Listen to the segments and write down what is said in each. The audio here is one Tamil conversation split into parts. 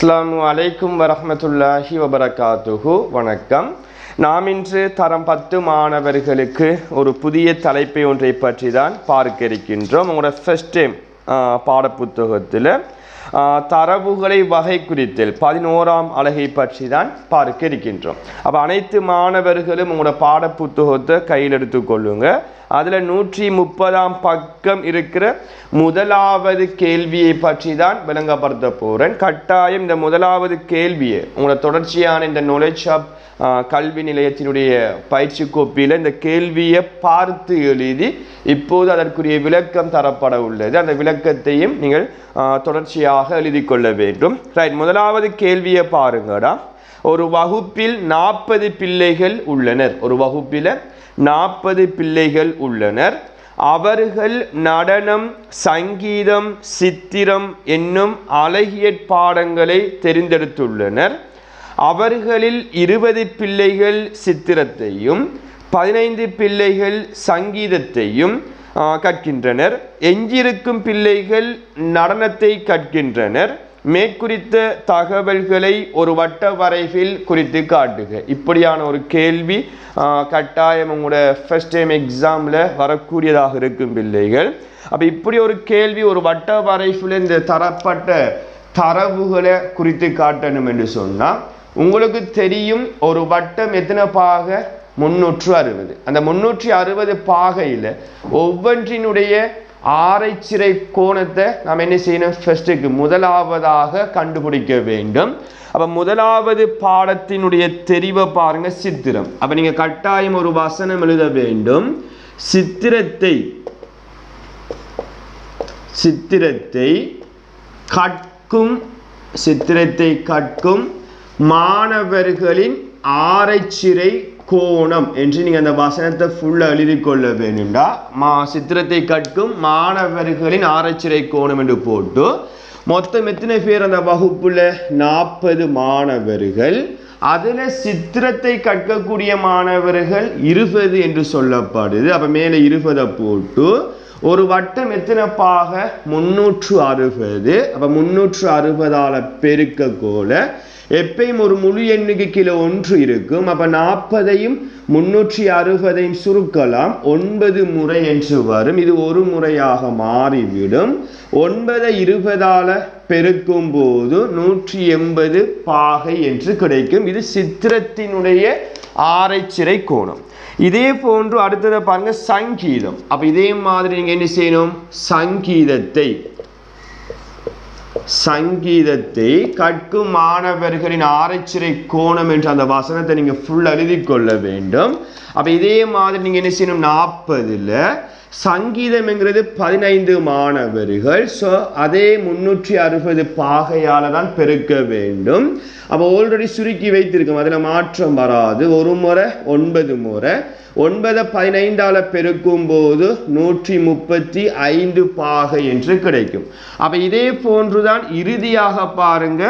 அஸ்லாம் அலைக்கும் வரமத்துல்லாஹி வபரகாத்துஹு. வணக்கம். நாம் இன்று தரம் பத்து மாணவர்களுக்கு ஒரு புதிய தலைப்பை ஒன்றை பற்றி தான் பார்க்க இருக்கின்றோம். உங்களோட ஃபஸ்ட் டைம் பாடப்புத்தகத்தில் தரவுகளை வகை குறித்தல் பதினோராம் அழகை பற்றி தான் பார்க்க இருக்கின்றோம். அப்போ அனைத்து மாணவர்களும் உங்களோட பாடப்புத்தகத்தை கையில் எடுத்துக்கொள்ளுங்கள் அதில் நூற்றி முப்பதாம் பக்கம் இருக்கிற முதலாவது கேள்வியை பற்றி தான் விளங்கப்படுத்த போகிறேன் கட்டாயம் இந்த முதலாவது கேள்வியை உங்களோட தொடர்ச்சியான இந்த knowledge ஆப் கல்வி நிலையத்தினுடைய பயிற்சி கோப்பியில் இந்த கேள்வியை பார்த்து எழுதி இப்போது அதற்குரிய விளக்கம் தரப்பட உள்ளது. அந்த விளக்கத்தையும் நீங்கள் தொடர்ச்சியாக எழுதி கொள்ள வேண்டும். ரைட் முதலாவது கேள்வியை பாருங்கடா. ஒரு வகுப்பில் நாற்பது பிள்ளைகள் உள்ளனர். ஒரு வகுப்பில் நாற்பது பிள்ளைகள் உள்ளனர். அவர்கள் நடனம் சங்கீதம் சித்திரம் என்னும் அழகியற் பாடங்களை தெரிந்தெடுத்துள்ளனர். அவர்களில் இருபது பிள்ளைகள் சித்திரத்தையும் பதினைந்து பிள்ளைகள் சங்கீதத்தையும் கற்கின்றனர். எஞ்சியிருக்கும் பிள்ளைகள் நடனத்தை கற்கின்றனர். மேற்குறித்த தகவல்களை ஒரு வட்ட வரைவில் குறித்து காட்டுக. இப்படியான ஒரு கேள்வி கட்டாயம் உங்களோட ஃபர்ஸ்ட் டைம் எக்ஸாமில் வரக்கூடியதாக இருக்கும் பிள்ளைகள். அப்போ இப்படி ஒரு கேள்வி ஒரு வட்ட வரைவில் இந்த தரப்பட்ட தரவுகளை குறித்து காட்டணும் என்று சொன்னால் உங்களுக்கு தெரியும் ஒரு வட்டம் எத்தனை பாக? முன்னூற்று அறுபது. அந்த முன்னூற்றி அறுபது பாகையில் ஒவ்வொன்றினுடைய ஆரைச்சிறை கோணத்தை நாம் என்ன செய்யணும்? ஃபஸ்ட்டுக்கு முதலாவதாக கண்டுபிடிக்க வேண்டும். அப்போ முதலாவது பாடத்தினுடைய தெரிவை பாருங்க சித்திரம். அப்போ நீங்கள் கட்டாயம் ஒரு வசனம் எழுத வேண்டும். சித்திரத்தை சித்திரத்தை கற்கும் சித்திரத்தை கற்கும் மாணவர்களின் ஆரைச்சிறை கோணம் என்று நீங்கள் அந்த வசனத்தை ஃபுல்லாக எழுதி கொள்ள வேணும்டா மா சித்திரத்தை கற்கும் மாணவர்களின் ஆரைச்சிறை கோணம் என்று போட்டு மொத்தம் எத்தனை பேர் அந்த வகுப்புல? நாற்பது மாணவர்கள். அதில் சித்திரத்தை கற்கக்கூடிய மாணவர்கள் இருபது என்று சொல்லப்படுது. அப்போ மேலே இருபதை போட்டு ஒரு வட்டம் எத்தனை பாக முன்னூற்று அறுபது. அப்போ முன்னூற்று அறுபதால் பெருக்கக்கூட எப்பயும் ஒரு முழு எண்ணுக்கு கிலோ ஒன்று இருக்கும். அப்போ நாற்பதையும் முன்னூற்றி அறுபதையும் சுருக்கலாம். ஒன்பது முறை என்று வரும். இது ஒரு முறையாக மாறிவிடும். ஒன்பதை இருபதால் பெருக்கும் போது நூற்றி எண்பது பாகை என்று கிடைக்கும். இது சித்திரத்தினுடைய ஆரைச்சிறை கோணம் இதே போன்று அடுத்ததை பாருங்க சங்கீதம். அப்ப இதே மாதிரி நீங்க என்ன செய்யணும்? சங்கீதத்தை. சங்கீதத்தை கற்கும் மாணவர்களின் ஆரைச்சிறை கோணம் என்ற அந்த வசனத்தை நீங்க ஃபுல் எழுதி கொள்ள வேண்டும். அப்ப இதே மாதிரி நீங்க என்ன செய்யணும்? நாற்பதுல சங்கீதம்ங்கிறது பதினைந்து மாணவர்கள். ஸோ அதே முன்னூற்றி அறுபது பாகையால் தான் பெருக்க வேண்டும். அப்போ ஆல்ரெடி சுருக்கி வைத்திருக்கோம். அதில் மாற்றம் வராது. ஒரு முறை ஒன்பது முறை. ஒன்பதை பதினைந்தால் பெருக்கும் போது நூற்றி முப்பத்தி ஐந்து பாகை என்று கிடைக்கும். அப்போ இதே போன்றுதான் இறுதியாக பாருங்க.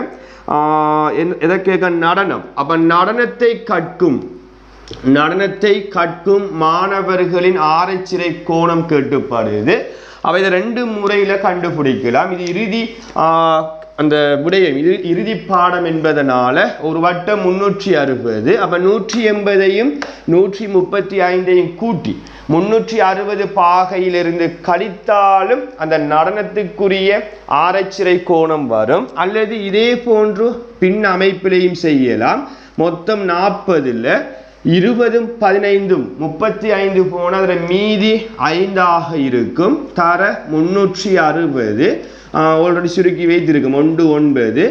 எதை கேட்க? நடனம். அப்போ நடனத்தை கற்கும் நடனத்தை கற்கும் மாணவர்களின் ஆரைச்சிறை கோணம் கேட்டுப்படுது. அவை இதை ரெண்டு முறையில் கண்டுபிடிக்கலாம். இது இறுதி அந்த விடயம் இது இறுதி பாடம் என்பதனால ஒரு வட்டம் முன்னூற்றி அறுபது அப்ப நூற்றி எண்பதையும் நூற்றி முப்பத்தி ஐந்தையும் கூட்டி முன்னூற்றி அறுபது பாகையிலிருந்து கழித்தாலும் அந்த நடனத்துக்குரிய ஆராய்ச்சிறை கோணம் வரும். அல்லது இதே போன்று பின் அமைப்பிலையும் செய்யலாம். மொத்தம் நாற்பதில் இருபதும் பதினைந்தும் முப்பத்தி ஐந்து போனால் அதில் மீதி ஐந்தாக இருக்கும். தர முன்னூற்றி அறுபது. ஆல்ரெடி சுருக்கி வைத்திருக்கும். ஒன்று ஒன்பது.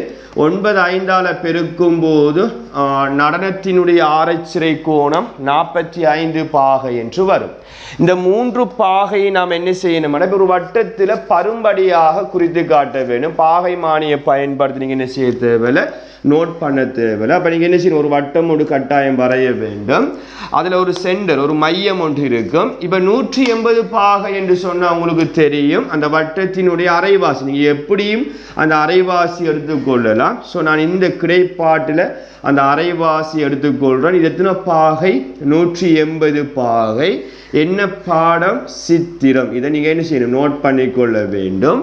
ஒன்பது ஐந்தால் பெருக்கும் போது நடனத்தினுடைய ஆராய்ச்சிறை கோணம் நாற்பத்தி ஐந்து பாகை என்று வரும். இந்த மூன்று பாகையை நாம் என்ன செய்யணும்? ஒரு வட்டத்தில் பரும்படியாக குறித்து காட்ட வேண்டும். பாகை மானியை பயன்படுத்தி நீங்கள் என்ன செய்ய தேவையில்லை? நோட் பண்ண தேவையில்லை. அப்போ நீங்கள் என்ன செய்யணும்? ஒரு வட்டம் ஒரு கட்டாயம் வரைய வேண்டும். அதில் ஒரு சென்டர் ஒரு மையம் ஒன்று இருக்கும். இப்போ நூற்றி எண்பது பாகை என்று சொன்னால் உங்களுக்கு தெரியும். அந்த வட்டத்தினுடைய அரைவாசி நீங்கள் எப்படியும் அந்த அரைவாசி எடுத்துக்கொள்ளலாம். ஸோ நான் இந்த கிடைப்பாட்டில் அந்த அரைவாசி எடுத்துக்கொள்கிறேன் இது எத்தனை பாகை? நூற்றி எண்பது பாகை. என்ன பாடம்? சித்திரம். இதை நீங்கள் என்ன செய்யணும்? நோட் பண்ணிக்கொள்ள வேண்டும்.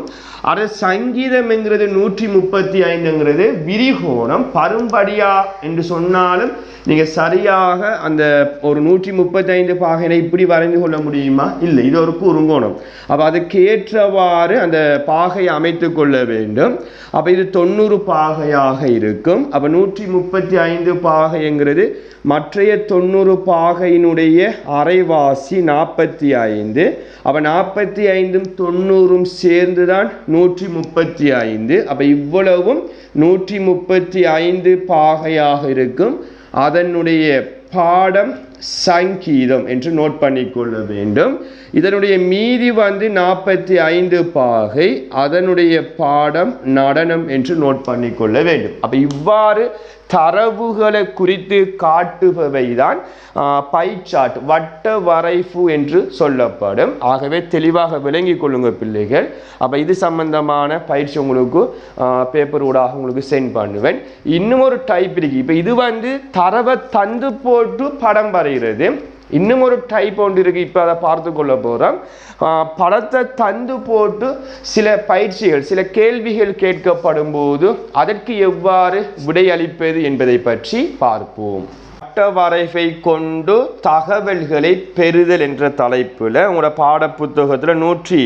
அது சங்கீதம்ங்கிறது நூற்றி முப்பத்தி ஐந்துங்கிறது விரிகோணம் பரும்படியா என்று சொன்னாலும் நீங்கள் சரியாக அந்த ஒரு நூற்றி முப்பத்தி ஐந்து பாகையினை இப்படி வரைந்து கொள்ள முடியுமா? இல்லை இது ஒரு குறுங்கோணம். அப்போ அதுக்கேற்றவாறு அந்த பாகையை அமைத்து கொள்ள வேண்டும். அப்போ இது தொண்ணூறு பாகையாக இருக்கும். அப்போ நூற்றி முப்பத்தி ஐந்து பாகைங்கிறது மற்றைய தொண்ணூறு பாகையினுடைய அரைவாசி நாற்பத்தி ஐந்து அப்போ நாற்பத்தி ஐந்தும் தொண்ணூறும் சேர்ந்து தான் நூற்றி முப்பத்தி ஐந்து அப்போ இவ்வளவும் நூற்றி முப்பத்தி ஐந்து பாகையாக இருக்கும். அதனுடைய பாடம் சங்கீதம் என்று நோட் பண்ணிக்கொள்ள வேண்டும். இதனுடைய மீதி வந்து நாற்பத்தி ஐந்து பாகை அதனுடைய பாடம் நடனம் என்று நோட் பண்ணிக்கொள்ள வேண்டும். அப்போ இவ்வாறு தரவுகளை குறித்து காட்டுபவை தான் பைச்சாட் வட்ட வரைஃபு என்று சொல்லப்படும். ஆகவே தெளிவாக விளங்கி கொள்ளுங்க பிள்ளைகள். அப்போ இது சம்பந்தமான பயிற்சி உங்களுக்கு பேப்பர் ஊடாக உங்களுக்கு சென்ட் பண்ணுவேன். இன்னும் ஒரு டைப் இருக்கு. இப்போ இது வந்து தரவை தந்து போட்டு படம் வரைகிறது. இன்னும் ஒரு டைப் ஒன்று இருக்கு. இப்போ அதை பார்த்து கொள்ள போகிறோம் படத்தை தந்து போட்டு சில பயிற்சிகள் சில கேள்விகள் கேட்கப்படும் போது அதற்கு எவ்வாறு விடையளிப்பது என்பதை பற்றி பார்ப்போம். வரைவை கொண்டு தகவல்களை பெறுதல் என்ற தலைப்பில் உங்களோட பாட புத்தகத்தில் நூற்றி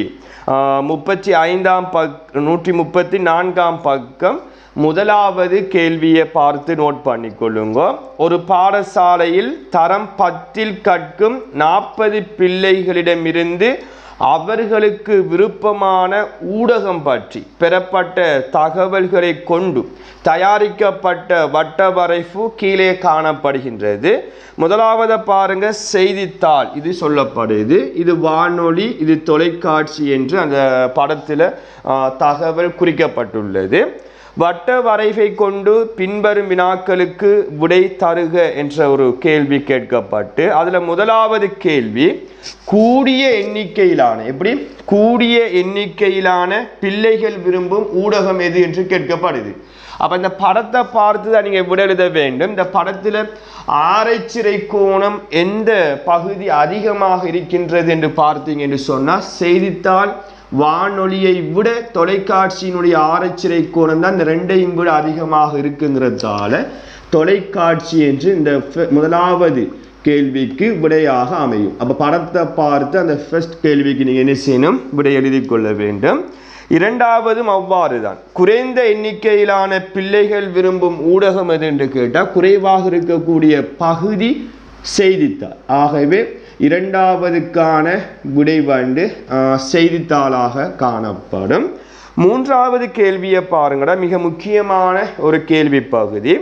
முப்பத்தி ஐந்தாம் பக் நூற்றி முப்பத்தி நான்காம் பக்கம் முதலாவது கேள்வியை பார்த்து நோட் பண்ணிக்கொள்ளுங்க. ஒரு பாடசாலையில் தரம் பத்தில் கற்கும் நாற்பது பிள்ளைகளிடமிருந்து அவர்களுக்கு விருப்பமான ஊடகம் பற்றி பெறப்பட்ட தகவல்களை கொண்டு தயாரிக்கப்பட்ட வட்ட வரைப்பு கீழே காணப்படுகின்றது. முதலாவது பாருங்க செய்தித்தாள். இது சொல்லப்படுது. இது வானொலி இது தொலைக்காட்சி என்று அந்த படத்தில் தகவல் குறிக்கப்பட்டுள்ளது. வட்ட வரைவை கொண்டு பின்வரும் வினாக்களுக்கு விடை தருக என்ற ஒரு கேள்வி கேட்கப்பட்டு அதில் முதலாவது கேள்வி கூடிய எண்ணிக்கையிலான எப்படி? கூடிய எண்ணிக்கையிலான பிள்ளைகள் விரும்பும் ஊடகம் எது என்று கேட்கப்படுது. அப்போ இந்த படத்தை பார்த்து தான் நீங்கள் விட எழுத வேண்டும். இந்த படத்தில் ஆரைச்சிறை கோணம் எந்த பகுதி அதிகமாக இருக்கின்றது என்று பார்த்தீங்க என்று சொன்னால் செய்தித்தாள் வானொலியை விட தொலைக்காட்சியினுடைய ஆரச்சிறை கோணம் தான் இந்த ரெண்டையும் விட அதிகமாக இருக்குங்கிறதால தொலைக்காட்சி என்று இந்த முதலாவது கேள்விக்கு விடையாக அமையும். அப்போ படத்தை பார்த்து அந்த ஃபர்ஸ்ட் கேள்விக்கு நீங்கள் என்ன செய்யணும்? விடை எழுதி கொள்ள வேண்டும். இரண்டாவதும் அவ்வாறு தான் குறைந்த எண்ணிக்கையிலான பிள்ளைகள் விரும்பும் ஊடகம் எது என்று கேட்டால் குறைவாக இருக்கக்கூடிய பகுதி செய்தித்தாள். ஆகவே இரண்டாவதுக்கான விடை வந்து செய்தித்தாளாக காணப்படும். மூன்றாவது கேள்வியை பாருங்கடா மிக முக்கியமான ஒரு கேள்வி பகுதி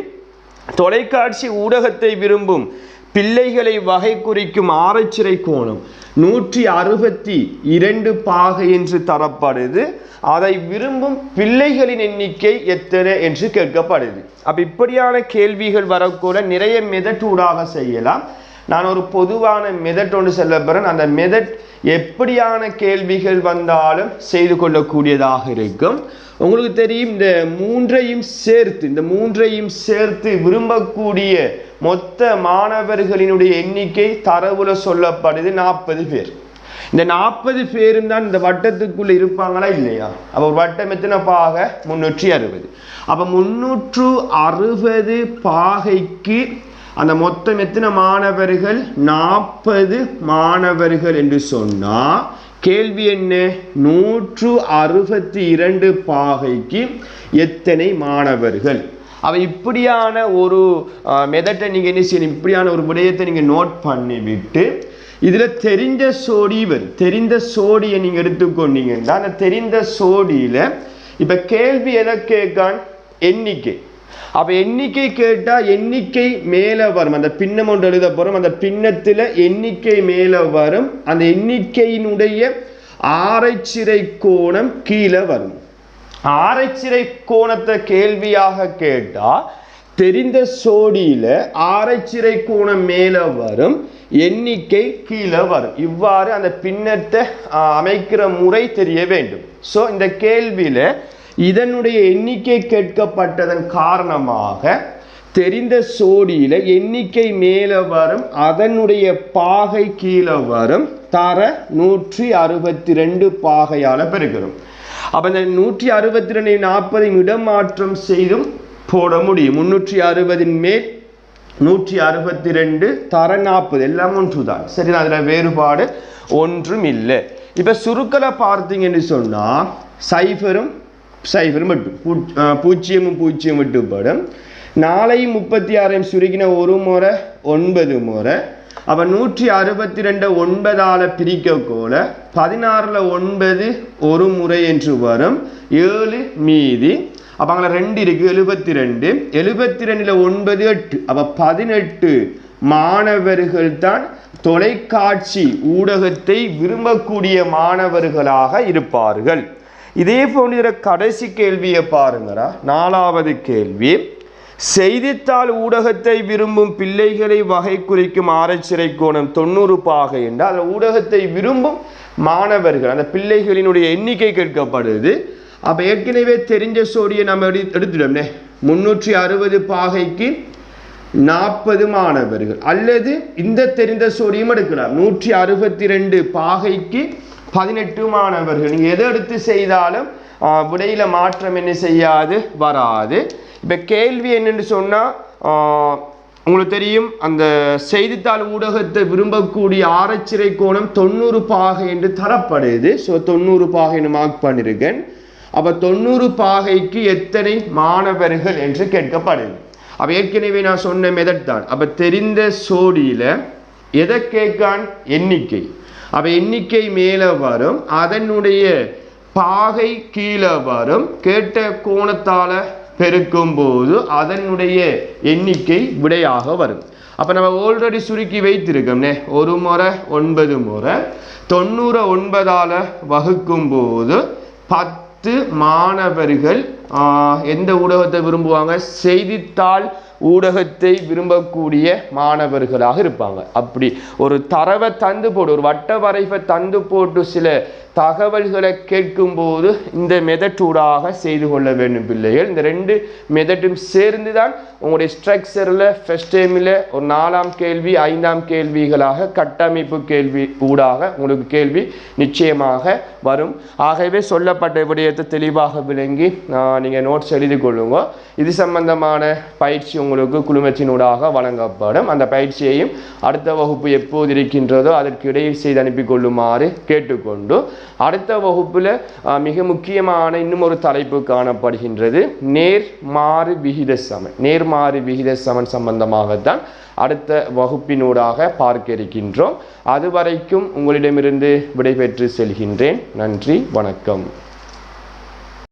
தொலைக்காட்சி ஊடகத்தை விரும்பும் பிள்ளைகளை வகை குறிக்கும் ஆரைச்சிறை கோணம். நூற்றி அறுபத்தி இரண்டு பாகை என்று தரப்படுது. அதை விரும்பும் பிள்ளைகளின் எண்ணிக்கை எத்தனை என்று கேட்கப்படுது. அப்ப இப்படியான கேள்விகள் வரக்கூட நிறைய மெதட்டூடாக செய்யலாம். நான் ஒரு பொதுவான மெதட் ஒன்று செல்ல போகிறேன் அந்த மெதட் எப்படியான கேள்விகள் வந்தாலும் செய்து கொள்ளக்கூடியதாக இருக்கும். உங்களுக்கு தெரியும் இந்த மூன்றையும் சேர்த்து இந்த மூன்றையும் சேர்த்து விரும்பக்கூடிய மொத்த மாணவர்களினுடைய எண்ணிக்கை தரவுல சொல்லப்படுது நாற்பது பேர். இந்த நாற்பது பேரும் தான் இந்த வட்டத்துக்குள்ள இருப்பாங்களா இல்லையா? அப்போ வட்டம் எத்தனை பாகை? முன்னூற்றி அறுபது. அப்போ முன்னூற்று அறுபது பாகைக்கு அந்த மொத்தம் எத்தனை மாணவர்கள்? நாற்பது மாணவர்கள் என்று சொன்னால் கேள்வி என்ன? நூற்று அறுபத்தி இரண்டு பாகைக்கு எத்தனை மாணவர்கள்? அவள் இப்படியான ஒரு மெதட்டை நீங்கள் என்ன செய்யணும்? இப்படியான ஒரு விடயத்தை நீங்கள் நோட் பண்ணிவிட்டு இதில் தெரிந்த சோடி வரும் தெரிந்த சோடியை நீங்கள் எடுத்துக்கொண்டீங்கன்னா அந்த தெரிந்த சோடியில் இப்போ கேள்வி எதை கேட்கான்? எண்ணிக்கை. அப்போ எண்ணிக்கை கேட்டால் எண்ணிக்கை மேலே வரும். அந்த பின்னம் ஒன்று எழுத போகிறோம் அந்த பின்னத்தில் எண்ணிக்கை மேலே வரும். அந்த எண்ணிக்கையினுடைய ஆரைச்சிறை கோணம் கீழே வரும். ஆரைச்சிறை கோணத்தை கேள்வியாக கேட்டால் தெரிந்த சோடியில் ஆரைச்சிறை கோணம் மேலே வரும். எண்ணிக்கை கீழே வரும். இவ்வாறு அந்த பின்னத்தை அமைக்கிற முறை தெரிய வேண்டும். ஸோ இந்த கேள்வியில் இதனுடைய எண்ணிக்கை கேட்கப்பட்டதன் காரணமாக தெரிந்த சோடியில எண்ணிக்கை மேலே வரும் அதனுடைய பாகை கீழே வரும் தர நூற்றி அறுபத்தி ரெண்டு பாகையால பெறுகிறோம் அப்ப இந்த நூற்றி அறுபத்தி ரெண்டு நாற்பதையும் இடமாற்றம் செய்தும் போட முடியும். முன்னூற்றி அறுபதின் மேல் நூற்றி அறுபத்தி ரெண்டு தர நாற்பது எல்லாம் ஒன்று தான் சரி அதில் வேறுபாடு ஒன்றும் இல்லை. இப்போ சுருக்கலை பார்த்தீங்கன்னு சொன்னால் சைஃபரும் சைஃபரும் மட்டும். பூஜ்ஜியமும் பூஜ்ஜியம் விட்டுப்படும் நாளையும் முப்பத்தி ஆறையும் சுருக்கின ஒரு முறை ஒன்பது முறை. அப்போ நூற்றி அறுபத்தி ரெண்டு ஒன்பதால் பிரிக்க கோல பதினாறில் ஒன்பது ஒரு முறை என்று வரும். ஏழு மீதி. அப்போ அங்கே ரெண்டு இருக்குது எழுபத்தி ரெண்டு எழுபத்தி ரெண்டில் ஒன்பது எட்டு. அப்போ பதினெட்டு மாணவர்கள் தான் தொலைக்காட்சி ஊடகத்தை விரும்பக்கூடிய மாணவர்களாக இருப்பார்கள். இதே போன்ற கடைசி கேள்வியை பாருங்கடா. நாலாவது கேள்வி. செய்தித்தாள் ஊடகத்தை விரும்பும் பிள்ளைகளை வகை குறிக்கும் ஆராய்ச்சிறை கோணம் தொண்ணூறு பாகை என்றால் அந்த ஊடகத்தை விரும்பும் மாணவர்கள் அந்த பிள்ளைகளினுடைய எண்ணிக்கை கேட்கப்படுது. அப்ப ஏற்கனவே தெரிஞ்ச சோடியை நம்ம எடு எடுத்துட்டோம்னே. முன்னூற்றி அறுபது பாகைக்கு நாற்பது மாணவர்கள். அல்லது இந்த தெரிந்த சோடியும் எடுக்கலாம். நூற்றி அறுபத்தி ரெண்டு பாகைக்கு பதினெட்டு மாணவர்கள். நீங்கள் எதை எடுத்து செய்தாலும் விடையில் மாற்றம் என்ன செய்யாது வராது. இப்போ கேள்வி என்னென்னு சொன்னால் உங்களுக்கு தெரியும் அந்த செய்தித்தாள் ஊடகத்தை விரும்பக்கூடிய ஆரச்சிறை கோணம் தொண்ணூறு பாகை என்று தரப்படுது. ஸோ தொண்ணூறு பாகைன்னு மார்க் பண்ணியிருக்கேன் அப்போ தொண்ணூறு பாகைக்கு எத்தனை மாணவர்கள் என்று கேட்கப்படுது. அப்போ ஏற்கனவே நான் சொன்ன மெதட் தான். அப்போ தெரிந்த சோடியில் எதை கேட்கான்? எண்ணிக்கை. அவை எண்ணிக்கை மேலே வரும். அதனுடைய பாகை கீழே வரும். கேட்ட கோணத்தால் பெருக்கும் போது அதனுடைய எண்ணிக்கை விடையாக வரும். அப்போ நம்ம ஆல்ரெடி சுருக்கி வைத்திருக்கோம்னே. ஒரு முறை ஒன்பது முறை. தொண்ணூறு ஒன்பதால் வகுக்கும் போது பத்து மாணவர்கள் எந்த ஊடகத்தை விரும்புவாங்க? செய்தித்தாள் ஊடகத்தை விரும்பக்கூடிய மாணவர்களாக இருப்பாங்க. அப்படி ஒரு தரவை தந்து போட்டு ஒரு வட்ட வரைவை தந்து போட்டு சில தகவல்களை கேட்கும்போது இந்த மெதட்டூடாக செய்து கொள்ள வேண்டும் பிள்ளைகள். இந்த ரெண்டு மெதட்டும் சேர்ந்து தான் உங்களுடைய ஸ்ட்ரக்சரில் ஃபஸ்ட் டைமில் ஒரு நாலாம் கேள்வி ஐந்தாம் கேள்விகளாக கட்டமைப்பு கேள்வி ஊடாக உங்களுக்கு கேள்வி நிச்சயமாக வரும். ஆகவே சொல்லப்பட்ட விடயத்தை தெளிவாக விளங்கி நீங்கள் நோட்ஸ் எழுதி கொள்ளுங்க இது சம்பந்தமான பயிற்சி உங்களுக்கு குழுமத்தினூடாக வழங்கப்படும். அந்த பயிற்சியையும் அடுத்த வகுப்பு எப்போது இருக்கின்றதோ அதற்கு இடையே செய்து அனுப்பி கொள்ளுமாறு கேட்டுக்கொண்டு அடுத்த வகுப்பில் மிக முக்கியமான இன்னும் ஒரு தலைப்பு காணப்படுகின்றது. நேர்மாறு விகித சமன். நேர்மாறு விகித சமன் சம்பந்தமாகத்தான் அடுத்த வகுப்பினூடாக பார்க்க இருக்கின்றோம். அதுவரைக்கும் உங்களிடமிருந்து விடைபெற்று செல்கின்றேன். நன்றி வணக்கம்.